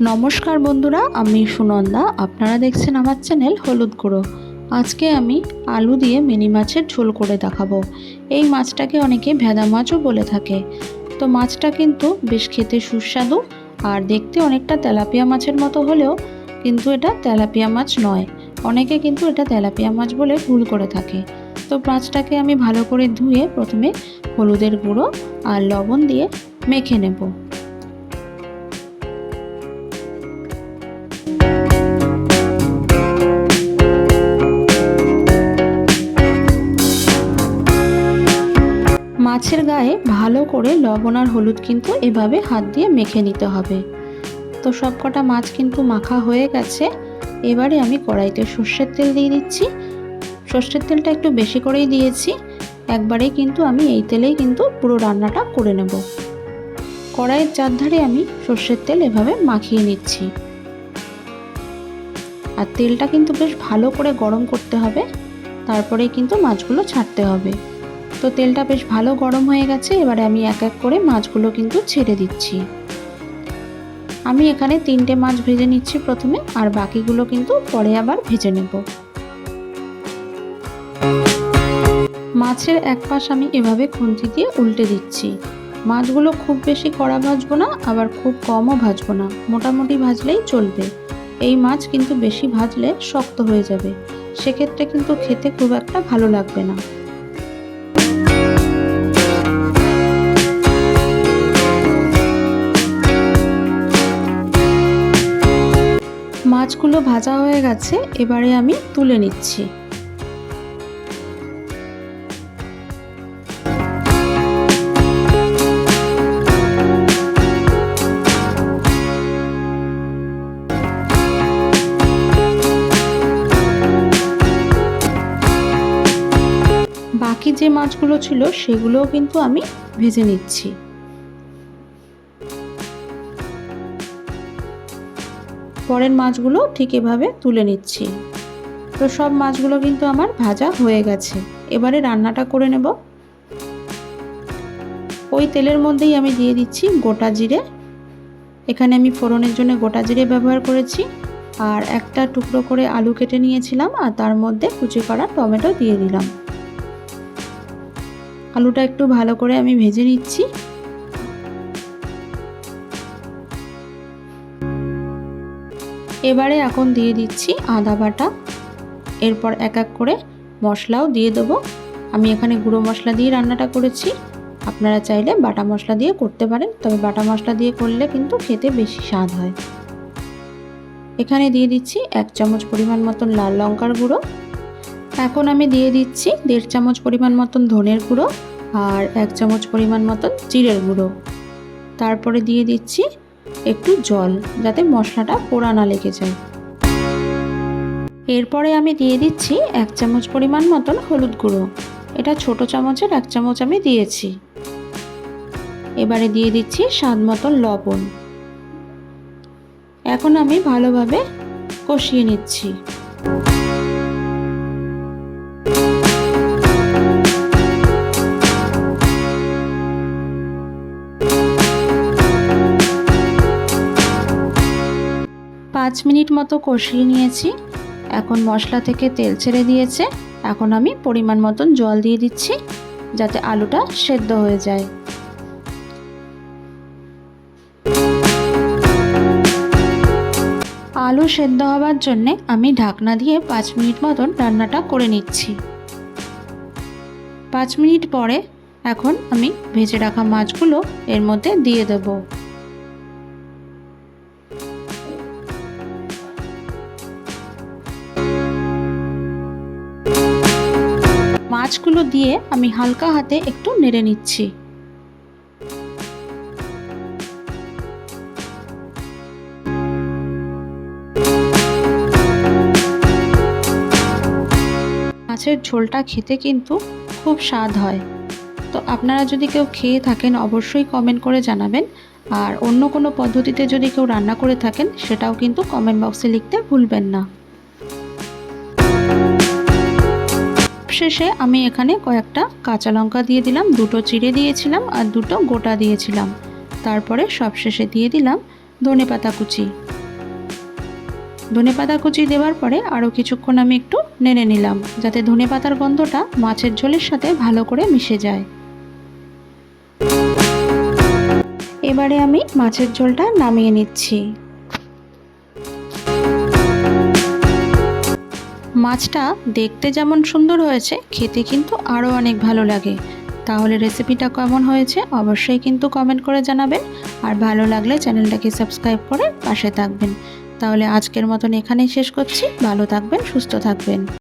নমস্কার বন্ধুরা, আমি সুনন্দা। আপনারা দেখছেন আমার চ্যানেল হলুদ গুঁড়ো। আজকে আমি আলু দিয়ে মিনি মাছের ঝোল করে দেখাবো। এই মাছটাকে অনেকে ভেদা মাছও বলে থাকে। তো মাছটা কিন্তু বেশ খেতে সুস্বাদু আর দেখতে অনেকটা তেলাপিয়া মাছের মতো হলেও কিন্তু এটা তেলাপিয়া মাছ নয়। অনেকে কিন্তু এটা তেলাপিয়া মাছ বলে ভুল করে থাকে। তো মাছটাকে আমি ভালো করে ধুয়ে প্রথমে হলুদের গুঁড়ো আর লবণ দিয়ে মেখে নেব। মাছের গায়ে ভালো করে লবণ আর হলুদ কিন্তু এভাবে হাত দিয়ে মেখে নিতে হবে। তো সবকটা মাছ কিন্তু মাখা হয়ে গেছে। এবারে আমি কড়াইতে সর্ষের তেল দিয়ে দিচ্ছি। সর্ষের তেলটা একটু বেশি করেই দিয়েছি। একবারেই কিন্তু আমি এই তেলেই কিন্তু পুরো রান্নাটা করে নেব। কড়াইয়ের চারধারে আমি সর্ষের তেল এভাবে মাখিয়ে নিচ্ছি। আর তেলটা কিন্তু বেশ ভালো করে গরম করতে হবে। তারপরেই কিন্তু মাছগুলো ছাড়তে হবে। তো তেলটা বেশ ভালো গরম হয়ে গেছে, এবারে আমি এক এক করে মাছগুলো কিন্তু ছেড়ে দিচ্ছি। আমি এখানে তিনটে মাছ ভেজে নিচ্ছি প্রথমে, আর বাকিগুলো কিন্তু পরে আবার ভেজে নেব। মাছের এক পাশ আমি এভাবে খুন্তি দিয়ে উল্টে দিচ্ছি। মাছগুলো খুব বেশি কড়া ভাজবো না, আবার খুব কমও ভাজবো না, মোটামুটি ভাজলেই চলবে। এই মাছ কিন্তু বেশি ভাজলে শক্ত হয়ে যাবে, সেক্ষেত্রে কিন্তু খেতে খুব একটা ভালো লাগবে না। মাছগুলো ভাজা হয়ে গেছে, এবারে আমি তুলে নিচ্ছি। বাকি যে মাছগুলো ছিল, সেগুলোও কিন্তু আমি ভেজে নিচ্ছি। পরের মাছগুলো ঠিক এভাবে তুলে নিচ্ছি। তো সব মাছগুলো কিন্তু আমার ভাজা হয়ে গেছে। এবারে রান্নাটা করে নেব। ওই তেলের মধ্যেই আমি দিয়ে দিচ্ছি গোটা জিরে। এখানে আমি ফোড়নের জন্য গোটা জিরে ব্যবহার করেছি। আর একটা টুকরো করে আলু কেটে নিয়েছিলাম আর তার মধ্যে কুচি করা টমেটো দিয়ে দিলাম। আলুটা একটু ভালো করে আমি ভেজে নিচ্ছি। এবারে এখন দিয়ে দিচ্ছি আদা বাটা। এরপর এক এক করে মশলাও দিয়ে দেবো। আমি এখানে গুঁড়ো মশলা দিয়ে রান্নাটা করেছি। আপনারা চাইলে বাটা মশলা দিয়ে করতে পারেন, তবে বাটা মশলা দিয়ে করলে কিন্তু খেতে বেশি স্বাদ হয়। এখানে দিয়ে দিচ্ছি এক চামচ পরিমাণ মতন লাল লঙ্কার গুঁড়ো। এখন আমি দিয়ে দিচ্ছি দেড় চামচ পরিমাণ মতন ধনের গুঁড়ো আর এক চামচ পরিমাণ মতন জিরের গুঁড়ো। তারপরে দিয়ে দিচ্ছি একটু জল, যাতে মশলাটা পোড়া না লেগে যায়। এরপরে আমি দিয়ে দিচ্ছি এক চামচ পরিমাণ মতন হলুদ গুঁড়ো। এটা ছোট চামচের এক চামচ আমি দিয়েছি। এবারে দিয়ে দিচ্ছি স্বাদ মতন লবণ। এখন আমি ভালোভাবে কষিয়ে নিচ্ছি। পাঁচ মিনিট মতো কষিয়ে নিয়েছি। এখন মশলা থেকে তেল ছেড়ে দিয়েছে। এখন আমি পরিমাণ মতন জল দিয়ে দিচ্ছি যাতে আলুটা সেদ্ধ হয়ে যায়। আলু সেদ্ধ হওয়ার জন্যে আমি ঢাকনা দিয়ে পাঁচ মিনিট মতন রান্নাটা করে নিচ্ছি। পাঁচ মিনিট পরে এখন আমি ভেজে রাখা মাছগুলো এর মধ্যে দিয়ে দেবো। মাছগুলো দিয়ে আমি হালকা হাতে একটু নেড়ে নিচ্ছি। মাছের ঝোলটা খেতে কিন্তু খুব স্বাদ হয়। তো আপনারা যদি কেউ খেয়ে থাকেন, অবশ্যই কমেন্ট করে জানাবেন। আর অন্য কোনো পদ্ধতিতে যদি কেউ রান্না করে থাকেন, সেটাও কিন্তু কমেন্ট বক্সে লিখতে ভুলবেন না। শেষে আমি এখানে কয়েকটা কাঁচা লঙ্কা দিয়ে দিলাম, দুটো চিড়ে দিয়েছিলাম আর দুটো গোটা দিয়েছিলাম। তারপরে সবশেষে দিয়ে দিলাম ধনে পাতা কুচি। ধনেপাতা কুচি দেওয়ার পরে আরও কিছুক্ষণ আমি একটু নেড়ে নিলাম, যাতে ধনেপাতার গন্ধটা মাছের ঝোলের সাথে ভালো করে মিশে যায়। এবারে আমি মাছের ঝোলটা নামিয়ে নিচ্ছি। মাছটা দেখতে যেমন সুন্দর হয়েছে, খেতে কিন্তু আরও অনেক ভালো লাগে। তাহলে রেসিপিটা কেমন হয়েছে অবশ্যই কিন্তু কমেন্ট করে জানাবেন। আর ভালো লাগলে চ্যানেলটাকে সাবস্ক্রাইব করে পাশে থাকবেন। তাহলে আজকের মতন এখানেই শেষ করছি। ভালো থাকবেন, সুস্থ থাকবেন।